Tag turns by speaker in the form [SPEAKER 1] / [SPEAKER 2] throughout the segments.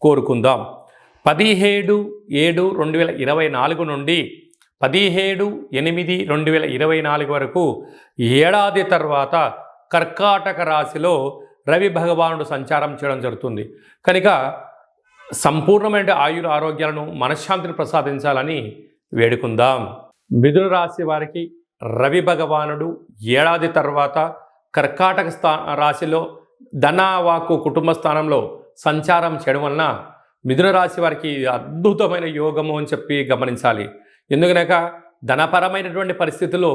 [SPEAKER 1] కోరుకుందాం. పదిహేడు ఏడు రెండు వేల ఇరవై నాలుగు నుండి పదిహేడు ఎనిమిది రెండు వేల ఇరవై నాలుగు వరకు ఏడాది తర్వాత కర్కాటక రాశిలో రవి భగవానుడు సంచారం చేయడం జరుగుతుంది. కనుక సంపూర్ణమైన ఆయుర ఆరోగ్యాలను మనశ్శాంతిని ప్రసాదించాలని వేడుకుందాం. మిథున రాశి వారికి రవి భగవానుడు ఏడాది తర్వాత కర్కాటక స్థా రాశిలో ధనావాకు కుటుంబ స్థానంలో సంచారం చేయడం వలన మిథున రాశి వారికి అద్భుతమైన యోగము అని చెప్పి గమనించాలి. ఎందుకనక ధనపరమైనటువంటి పరిస్థితుల్లో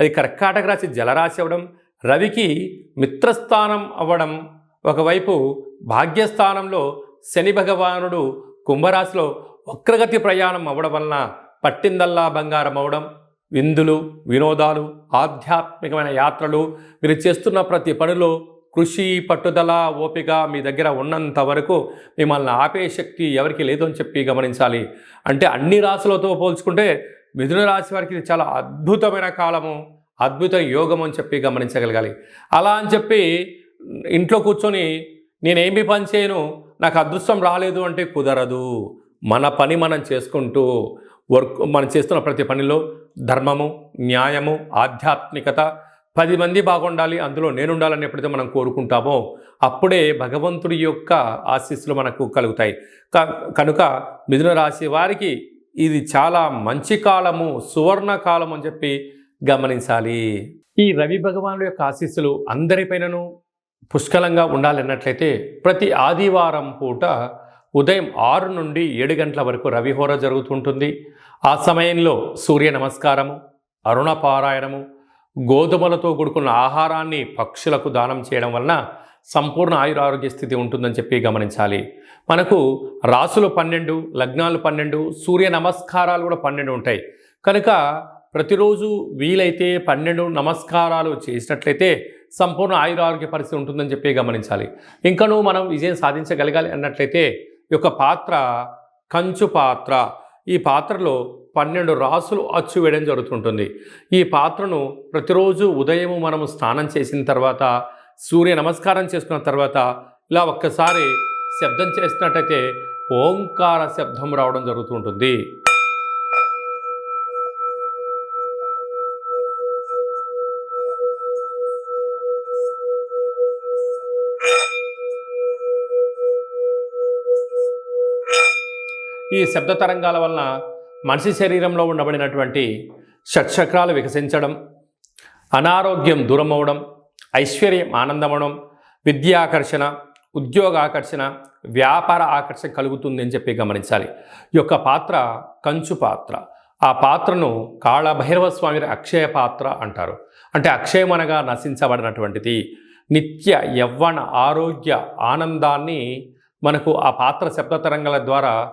[SPEAKER 1] అది కర్కాటక రాశి జలరాశి అవ్వడం రవికి మిత్రస్థానం అవ్వడం ఒకవైపు భాగ్యస్థానంలో శని భగవానుడు కుంభరాశిలో వక్రగతి ప్రయాణం అవ్వడం వలన పట్టిందల్లా బంగారం అవ్వడం విందులు వినోదాలు ఆధ్యాత్మికమైన యాత్రలు మీరు చేస్తున్న ప్రతి పనిలో కృషి పట్టుదల ఓపిక మీ దగ్గర ఉన్నంత వరకు మిమ్మల్ని ఆపే శక్తి ఎవరికి లేదు అని చెప్పి గమనించాలి. అంటే అన్ని రాశులతో పోల్చుకుంటే మిథున రాశి వారికి ఇది చాలా అద్భుతమైన కాలము అద్భుత యోగం అని చెప్పి గమనించగలగాలి. అలా అని చెప్పి ఇంట్లో కూర్చొని నేనేమి పని చేయను నాకు అదృష్టం రాలేదు అంటే కుదరదు. మన పని మనం చేసుకుంటూ వర్క్ మనం చేస్తున్న ప్రతి పనిలో ధర్మము న్యాయము ఆధ్యాత్మికత పది మంది బాగుండాలి అందులో నేనుండాలని ఎప్పుడైతే మనం కోరుకుంటామో అప్పుడే భగవంతుడి యొక్క ఆశీస్సులు మనకు కలుగుతాయి. క- కనుక మిథున రాశి వారికి ఇది చాలా మంచి కాలము సువర్ణ కాలం అని చెప్పి గమనించాలి. ఈ రవి భగవానుడు యొక్క ఆశీస్సులు అందరిపైనను పుష్కలంగా ఉండాలన్నట్లయితే ప్రతి ఆదివారం పూట ఉదయం ఆరు నుండి ఏడు గంటల వరకు రవిహోర జరుగుతుంటుంది ఆ సమయంలో సూర్య నమస్కారము అరుణ పారాయణము గోధుమలతో కూడుకున్న ఆహారాన్ని పక్షులకు దానం చేయడం వలన సంపూర్ణ ఆయురారోగ్య స్థితి ఉంటుందని చెప్పి గమనించాలి. మనకు రాసులు పన్నెండు లగ్నాలు పన్నెండు సూర్య నమస్కారాలు కూడా పన్నెండు ఉంటాయి. కనుక ప్రతిరోజు వీలైతే పన్నెండు నమస్కారాలు చేసినట్లయితే సంపూర్ణ ఆయురారోగ్య పరిస్థితి ఉంటుందని చెప్పి గమనించాలి. ఇంకనూ మనం విజయం సాధించగలగాలి అన్నట్లయితే ఈ యొక్క పాత్ర కంచు పాత్ర ఈ పాత్రలో పన్నెండు రాసులు అచ్చు వేయడం జరుగుతుంటుంది. ఈ పాత్రను ప్రతిరోజు ఉదయము మనం స్నానం చేసిన తర్వాత సూర్య నమస్కారం చేసుకున్న తర్వాత ఇలా ఒక్కసారి శబ్దం చేసినట్టయితే ఓంకార శబ్దం రావడం జరుగుతుంటుంది ఈ శబ్ద తరంగాల వలన మనిషి శరీరంలో ఉండబడినటువంటి షట్చక్రాలు వికసించడం అనారోగ్యం దూరమవడం ఐశ్వర్యం ఆనందమవడం విద్యాకర్షణ ఉద్యోగ ఆకర్షణ వ్యాపార ఆకర్షణ కలుగుతుంది అని చెప్పి గమనించాలి. ఈ యొక్క పాత్ర కంచు పాత్ర. ఆ పాత్రను కాళభైరవ స్వామి అక్షయ పాత్ర అంటారు. అంటే అక్షయమనగా నశించబడినటువంటిది. నిత్య యవ్వన ఆరోగ్య ఆనందాన్ని మనకు ఆ పాత్ర శబ్ద తరంగాల ద్వారా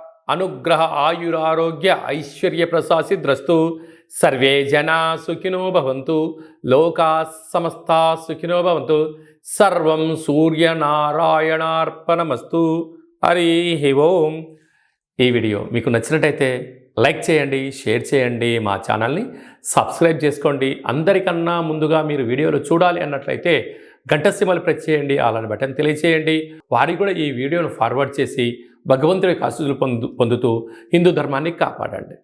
[SPEAKER 1] అనుగ్రహ ఆయురారోగ్య ఐశ్వర్య ప్రసాసిద్రస్తు సర్వే జనా సుఖినో భవంతు. లోకా సమస్త సుఖినో భవంతు. సర్వం సూర్యనారాయణార్పణమస్తు. హరి ఓం. ఈ వీడియో మీకు నచ్చినట్టయితే లైక్ చేయండి షేర్ చేయండి మా ఛానల్ని సబ్స్క్రైబ్ చేసుకోండి. అందరికన్నా ముందుగా మీరు వీడియోలు చూడాలి అన్నట్లయితే గంట సిమలు ప్రెస్ చేయండి అలాని బటన్ తెలియచేయండి. వారికి కూడా ఈ వీడియోను ఫార్వర్డ్ చేసి భగవంతుడి ఆశీస్సులు పొందు పొందుతూ హిందూ ధర్మాన్ని కాపాడండి.